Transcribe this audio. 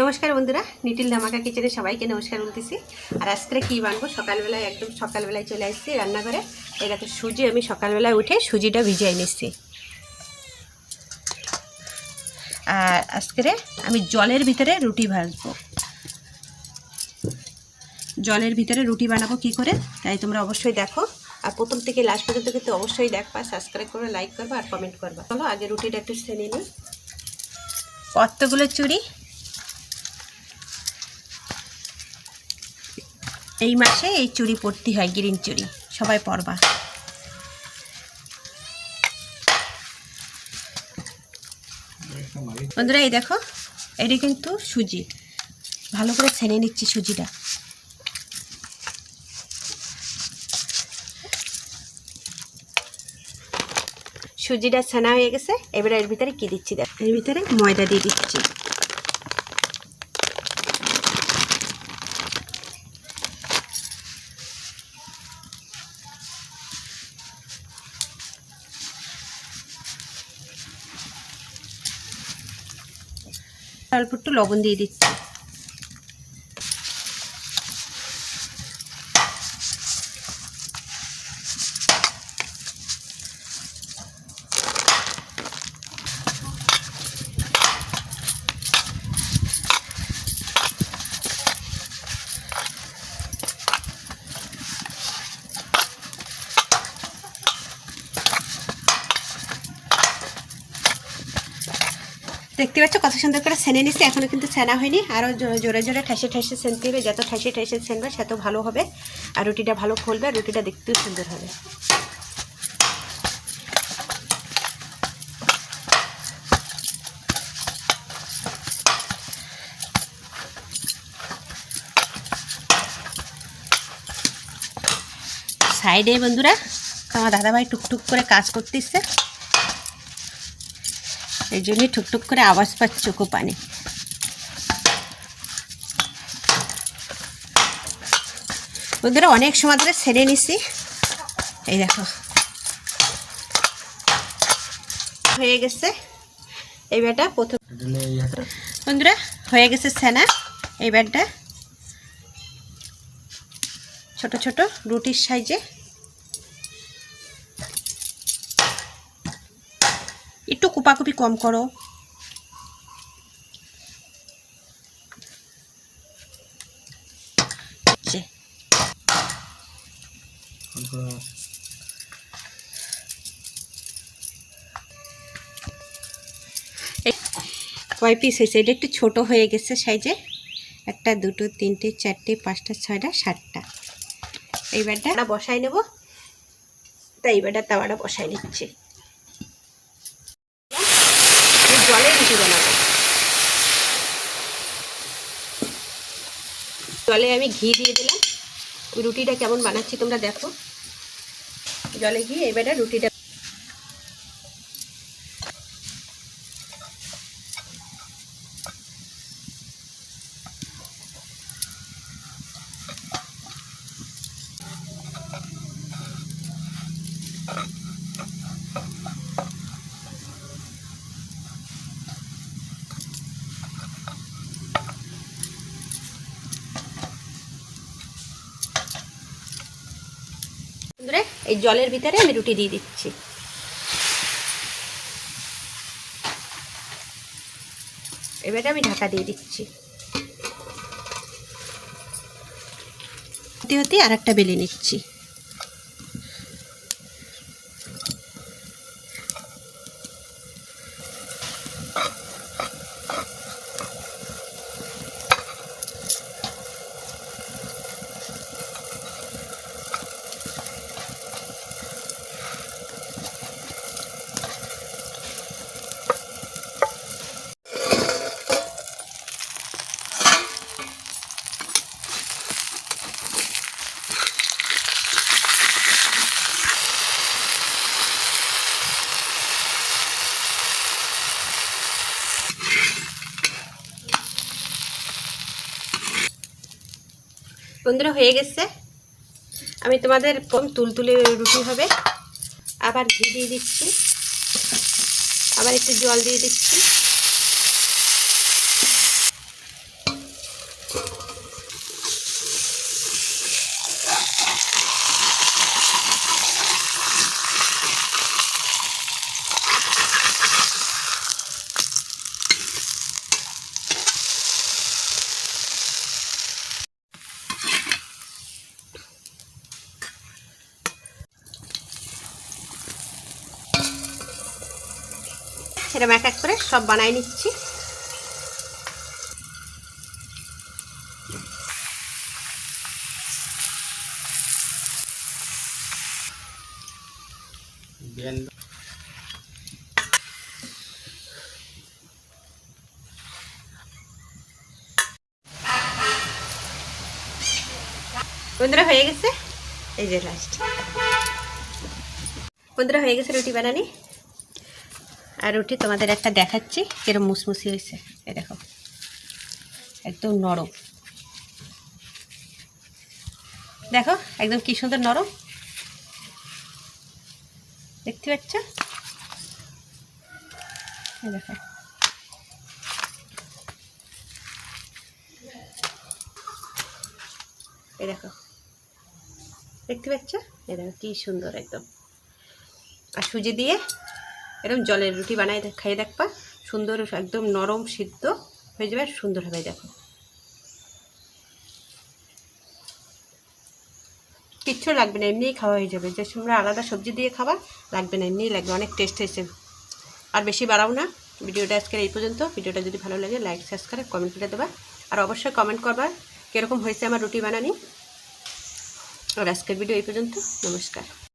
নমস্কার বন্ধুরা, নিটিল ধামাকা কিচেনে সবাইকে নমস্কার বলতেছি। আর আজকে কী বানবো? সকালবেলায় একদম সকালবেলায় চলে আসছি রান্নাঘরে। এই দেখো, সুজি, আমি সকালবেলায় উঠে সুজিটা ভিজিয়ে নিচ্ছি। আর আজকে আমি জলের ভিতরে রুটি ভাজবো। জলের ভিতরে রুটি বানাবো কি করে? তাই তোমরা অবশ্যই দেখো। আর প্রথম থেকে লাস্ট পর্যন্ত কিন্তু অবশ্যই দেখবা সাবস্ক্রাইব করবে লাইক করবা, আর কমেন্ট করবা। চলো, আগে রুটিটা একটু সেনে নিই। কতগুলো চুড়ি? এই মাসে এই চুড়ি পরতে হয়, গ্রিন চুড়ি। সবাই পরবা। বন্ধুরা, এই দেখো, এটি কিন্তু সুজি। ভালো করে ছেনে নিচ্ছি সুজিটা। সুজিটা ছানা হয়ে গেছে, এবারে এর ভিতরে কি দিচ্ছি দেখ। এর ভিতরে ময়দা দিয়ে দিচ্ছি। অল্প একটু লবণ দিয়ে দিচ্ছি। দেখতে পাচ্ছ কত সুন্দর করে সেনে নিচ্ছে এখনও কিন্তু ছেনা হয়নি। আরও জোরে জোরে ঠেসে ঠেসে ছেনতে হবে, যত ঠেসে ঠেসে ছেনবে সেত ভালো হবে। আর রুটিটা ভালো আর রুটিটা দেখতেও সুন্দর হবে। সাইডে বন্ধুরা, আমার দাদাভাই টুকটুক করে কাজ করতেছে। এই জন্যই টুকটুক করে আওয়াজ পাচ্ছে পানি। বন্ধুরা, অনেক সময় ধরে সেরে নিছি। এই দেখো। হয়ে গেছে। এই এইবারটা প্রথম বন্ধুরা, হয়ে গেছে সেনা এইবারটা ছোট ছোট রুটির সাইজে একটু কুপাকুপি কম করো। কয় পিস হয়েছে? এটা একটু ছোট হয়ে গেছে সাইজে। একটা, দুটো, তিনটে, চারটে, পাঁচটা, ছয়টা, সাতটা। এইবারটা বসাই নেব। তাই এইবারটা তাওয়াটা বসাই নিচ্ছি আমি জলে রুটি বানাবো জলে আমি ঘি দিয়ে দিলাম। রুটিটা কেমন বানাচ্ছি তোমরা দেখো। জলে ঘি, এবারে রুটিটা বন্ধুরা এই জলের ভিতরে আমি রুটি দিয়ে দিচ্ছি। এবারে আমি ঢাকা দিয়ে দিচ্ছি। হতে হতে আর একটা বেলে নিচ্ছি। বন্ধুরা হয়ে গেছে। আমি তোমাদের কম তুলতুলে রুটি হবে। আবার ঘি দিয়ে দিচ্ছি। আবার একটু জল দিয়ে দিচ্ছি। এরকম এক এক করে সব বানাই নিচ্ছি। বন্ধুরা হয়ে গেছে? এই যে লাস্ট বন্ধুরা হয়ে গেছে রুটি বানানি? আর রুটি তোমাদের একটা দেখাচ্ছি, কিরম মুসমুসি হয়েছে। এই দেখো, একদম নরম। দেখো, একদম কি সুন্দর নরম। দেখতে পাচ্ছ? দেখো। এই দেখো। দেখতে পাচ্ছ? এ দেখো, কি সুন্দর একদম। আর সুজি দিয়ে এরকম জলের রুটি বানাই খাইয়ে দেখবা সুন্দর একদম নরম সিদ্ধ হয়ে যাবে সুন্দর হবে, দেখো। কিচ্ছু লাগবে না, এমনিই খাওয়া হয়ে যাবে। যে তোমরা আলাদা সবজি দিয়ে খাবার লাগবে না, এমনিই লাগবে, অনেক টেস্ট হয়েছে। আর বেশি বাড়াও না। ভিডিওটা আজকের এই পর্যন্ত। ভিডিওটা যদি ভালো লাগে লাইক সাবস্ক্রাইব কমেন্ট করে দেবা। আর অবশ্যই কমেন্ট করবা, কীরকম হয়েছে আমার রুটি বানানি। আর আজকের ভিডিও এই পর্যন্ত, নমস্কার।